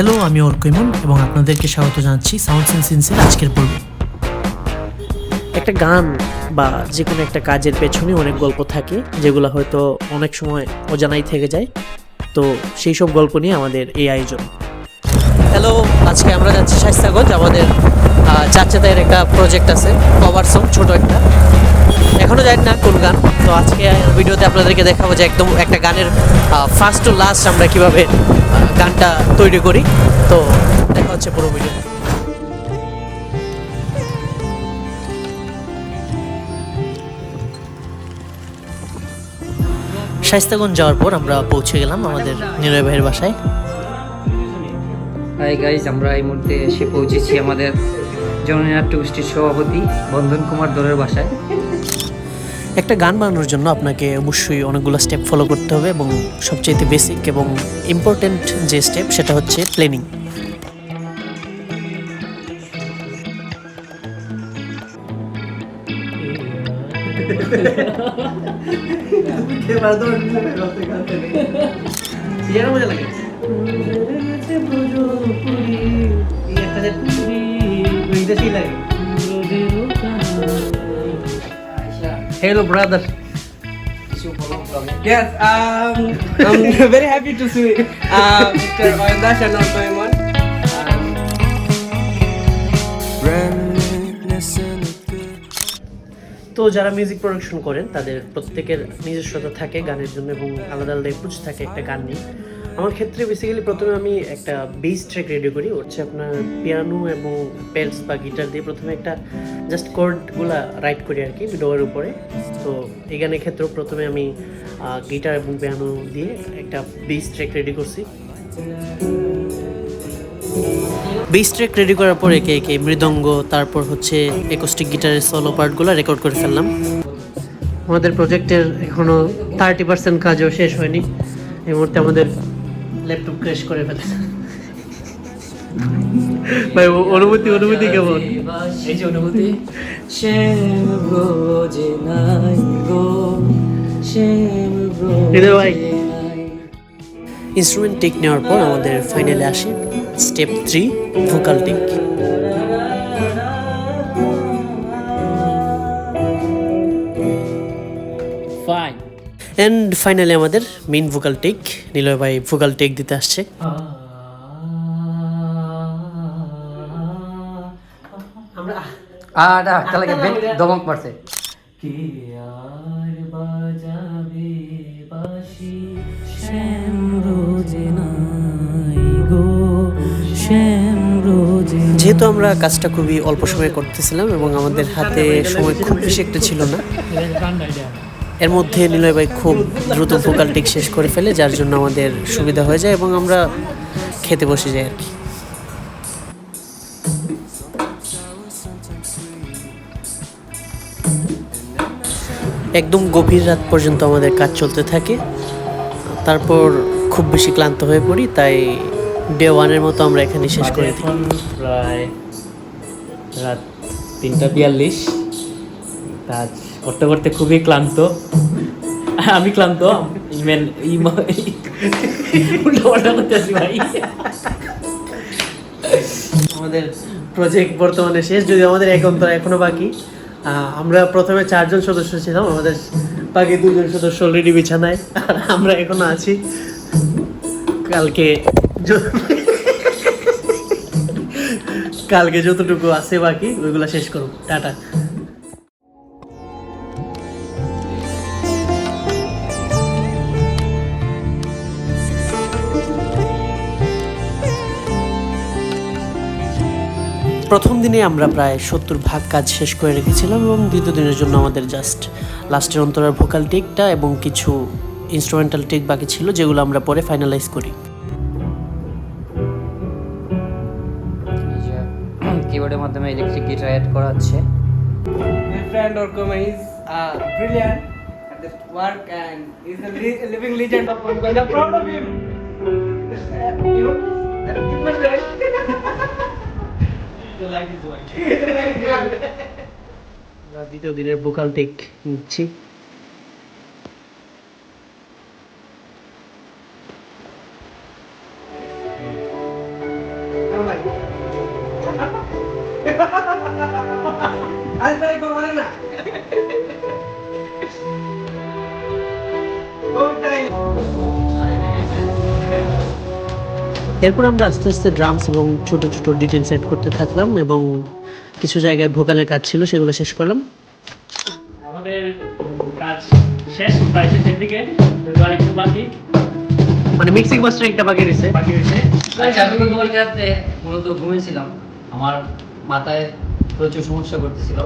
Hello আমি অর্ক অর্কইমন এবং আপনাদেরকে স্বাগত জানাচ্ছি সাউন্ড সেন্সেন্সের আজকের পর্বে। একটা গান বা যে কোনো একটা কাজের পেছনে অনেক গল্প থাকে, যেগুলো হয়তো অনেক সময় অজানাই থেকে যায়। তো সেই সব গল্প নিয়ে আমাদের এই আয়োজন। হ্যালো আজকে আমরা যাচ্ছি শাইস্তাগঞ্জ আমাদের চাচাদের একটা প্রজেক্ট আছে কভার সং ছোট একটা। এখনও জানি না কোন গান। তো আজকে ভিডিওতে আপনাদেরকে দেখাবো যে একদম একটা গানের ফার্স্ট টু লাস্ট আমরা কীভাবে গানটা তৈরি করি। তো দেখা হচ্ছে পুরো ভিডিও শাইস্তাগঞ্জ যাওয়ার পর আমরা পৌঁছে গেলাম আমাদের নিরয় ভাইয়ের বাসায়। হাই গাইজ আমরা এই মুহূর্তে এসে পৌঁছেছি আমাদের জননী নাট্য গোষ্ঠীর সভাপতি বন্ধন কুমার দলের বাসায়। একটা গান বানানোর জন্য আপনাকে অবশ্যই অনেকগুলো স্টেপ ফলো করতে হবে এবং সবচেয়ে বেসিক এবং ইম্পর্টেন্ট যে স্টেপ সেটা হচ্ছে প্ল্যানিং মজা লাগে। Hello brother Yes, um, I'm very happy to see uh, Mr. Oyendash and also Iman. Um, তো যারা মিউজিক প্রোডাকশন করেন তাদের প্রত্যেকের নিজস্বতা থাকে গানের জন্য এবং আলাদা আলাদা অ্যাপ্রোচ থাকে একটা গান নিয়ে আমার ক্ষেত্রে বেসিক্যালি প্রথমে আমি একটা বেস ট্র্যাক রেডি করি। হচ্ছে আপনার পিয়ানো এবং পেলস বা গিটার দিয়ে প্রথমে একটা জাস্ট কোর্ডগুলা রাইট করি আর কি ভিডিওর উপরে। তো এই গানের ক্ষেত্রেও প্রথমে আমি গিটার এবং পিয়ানো দিয়ে একটা বেস ট্র্যাক রেডি করছি। বেস ট্র্যাক রেডি করার পর একে একে মৃদঙ্গ তারপর হচ্ছে একোস্টিক গিটারের সলো পার্টগুলো রেকর্ড করে ফেললাম। আমাদের প্রজেক্টের এখনও থার্টি পার্সেন্ট কাজও শেষ হয়নি। এই মুহূর্তে আমাদের ল্যাপটপ ক্র্যাশ করে ফেলেছে। ভাই অনুভূতি অনুভূতি কেমন? এই যে অনুভূতি। শ্যাম ব্রোজে নাই গো শ্যাম ভাই। ইনস্ট্রুমেন্ট টেক নেওয়ার পর আমাদের ফাইনালে আসে। Step three vocal take and finally আমাদের মেইন ভোকাল টেক নিলয় ভাই ভোকাল টেক দিতে আসছে। আর দমক পড়ছে কে আর বাজাবে বাঁশি? শ্যাম রোজে নাই গো শ্যাম রোজে যেহেতু আমরা কাজটা খুবই অল্প সময়ে করতেছিলাম এবং আমাদের হাতে সময় খুব বেশি একটা ছিল না। এর মধ্যে নিলয় ভাই খুব দ্রুত ভোকাল শেষ করে ফেলে, যার জন্য আমাদের সুবিধা হয়ে যায় এবং আমরা খেতে বসে যাই আর কি। একদম গভীর রাত পর্যন্ত আমাদের কাজ চলতে থাকে। তারপর খুব বেশি ক্লান্ত হয়ে পড়ি, তাই ডে ওয়ানের মতো আমরা এখানে শেষ করে দিই। প্রায় রাত তিনটা বিয়াল্লিশ। কাজ করতে করতে খুবই ক্লান্ত। আমি ক্লান্ত ইমেন উল্টা করতেছি ভাই। আমাদের প্রজেক্ট বর্তমানে শেষ যদি আমাদের এক অন্তর এখনও বাকি। আমরা প্রথমে চারজন সদস্য ছিলাম, আমাদের বাকি দুজন সদস্য অলরেডি বিছানায়, আর আমরা এখনও আছি। কালকে কালকে যতটুকু আছে বাকি, ওইগুলো শেষ করুন টাটা। প্রথম দিনে আমরা প্রায় সত্তর ভাগ কাজ শেষ করে রেখেছিলাম এবং দ্বিতীয় দিনের জন্য আমাদের জাস্ট লাস্টের অন্তরের ভোকাল টেকটা এবং কিছু ইনস্ট্রুমেন্টাল টেক বাকি ছিল যেগুলো আমরা পরে ফাইনালাইজ করি কিবোর্ডের মাধ্যমে ইলেকট্রিক গিটার অ্যাড করা হচ্ছে my friend Orkoma is uh, brilliant at this work and he's a li- living legend of Orkoma. I'm proud of him. Uh, you know, দ্বিতীয় দিনের ভোকাল টেক নিচ্ছি। এরপর আমরা আস্তে আস্তে ড্রামস এবং ছোট ছোট ডিটেল সেট করতে থাকলাম এবং কিছু জায়গায় ভোকালের কাজ ছিল সেগুলো শেষ করলাম। আমাদের কাজ শেষ প্রায় শেষের দিকে। আরেকটু বাকি। মানে মিক্সিং মাস্টার একটা বাকি রয়েছে। বাকি রয়েছে। আচ্ছা আমি মূলত ঘুমিয়েছিলাম। আমার মাথায় প্রচুর সমস্যা করতেছিল।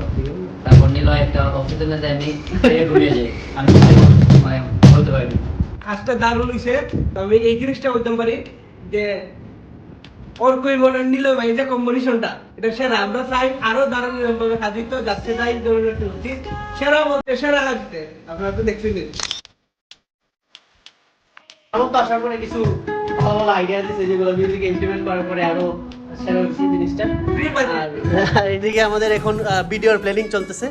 তারপর নিলয় একটা হসপিটালে যাই আমি খেয়ে ঘুমিয়ে যাই। আমি মানে বলতে পারিনি। কাজটা দারুণ হইছে তবে এই জিনিসটা বলতে পারি যে ওর কই মনে নিল ভাই কম্বিনেশনটা এটা সেরা। আমরা চাই আরও দারুণ ভাবে সাজিত যাচ্ছে তাই সেরা বলতে সেরা লাগছে আপনারা তো দেখছিলেন আমার তো আসার পরে কিছু ভালো ভালো আইডিয়া দিচ্ছে যেগুলো মিউজিকে ইমপ্লিমেন্ট করার পরে আরও সেরা হচ্ছে জিনিসটা। Free পাচ্ছি। আর আর এদিকে আমাদের এখন ভিডিওর প্ল্যানিং চলতেছে।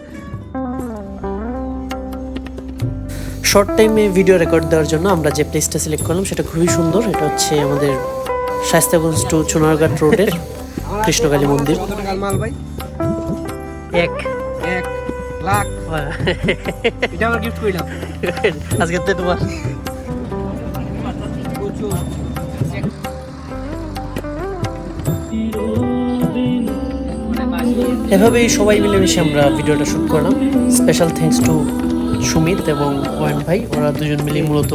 শর্ট টাইমে ভিডিও রেকর্ড দেওয়ার জন্য আমরা যে প্লেসটা সিলেক্ট করলাম সেটা খুবই সুন্দর। এটা হচ্ছে আমাদের শাস্তাগঞ্জ টু সোনারঘাট রোডের কৃষ্ণকালী মন্দির। এক। এক লাখ। এটা আমার গিফট কইলাম। আজকে তো তোমার। এভাবেই সবাই মিলেমিশে আমরা ভিডিওটা শুট করলাম। স্পেশাল থ্যাঙ্কস টু সুমিত এবং ওয়ান ভাই ওরা দুজন মিলে মূলত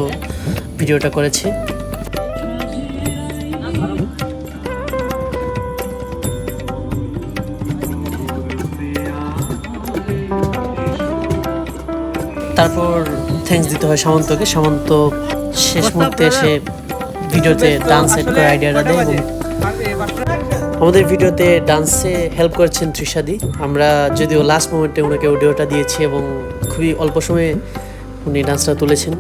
ভিডিওটা করেছে। তারপর থ্যাঙ্কস দিতে হয় সামন্তকে। সামন্ত শেষ মুহূর্তে এসে ভিডিওতে ডান্স সেট করার আইডিয়াটা দেয় এবং আমাদের ভিডিওতে ডান্সে হেল্প করেছেন ত্রিশাদি আমরা যদিও লাস্ট মোমেন্টে ওনাকে অডিওটা দিয়েছি এবং খুবই অল্প সময়ে উনি ডান্সটা তুলেছেন।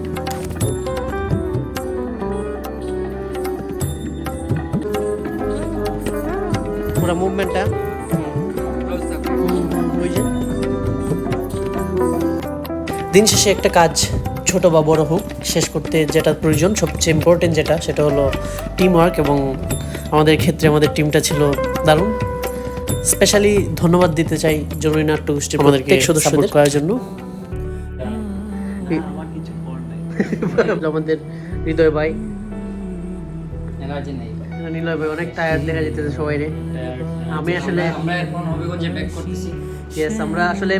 পুরো মুভমেন্টটা দিন শেষে একটা কাজ ছোট বা বড় হোক শেষ করতে যেটা প্রয়োজন সবচেয়ে ইম্পর্টেন্ট যেটা সেটা হলো টিম ওয়ার্ক এবং আমাদের ক্ষেত্রে আমাদের টিমটা ছিল দারুণ। স্পেশালি ধন্যবাদ দিতে চাই জরুরি নাট্য গোষ্ঠীর আমাদেরকে সাপোর্ট করার জন্য আমাদের হৃদয় ভাই। নিলয় ভাই অনেক টায়ার্ড দেখা যেতেছে সবাই রে আমি আসলে আমরা এখন হবিগঞ্জে ব্যাক করতেছি। ইয়েস আমরা আসলে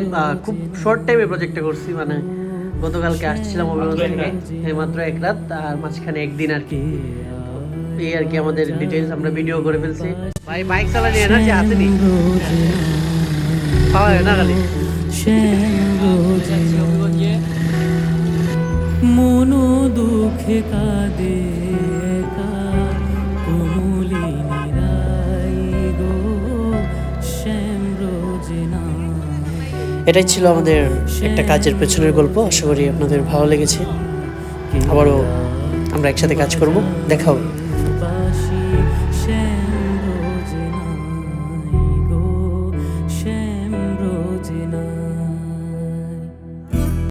খুব শর্ট টাইমে প্রজেক্টটা করছি মানে গতকালকে আসছিলাম অভিনন্দন থেকে এই মাত্র এক রাত আর মাঝখানে একদিন আর কি। এই আর কি আমাদের ডিটেলস আমরা ভিডিও করে ফেলছি। ভাই বাইক চালানি এনার্জি আসেনি পাওয়া যায় না খালি? মনো দুঃখে কাঁদে। এটাই ছিল আমাদের একটা কাজের পেছনের গল্প। আশা করি আপনাদের ভালো লেগেছে। আবারও আমরা একসাথে কাজ করব। দেখা হবে।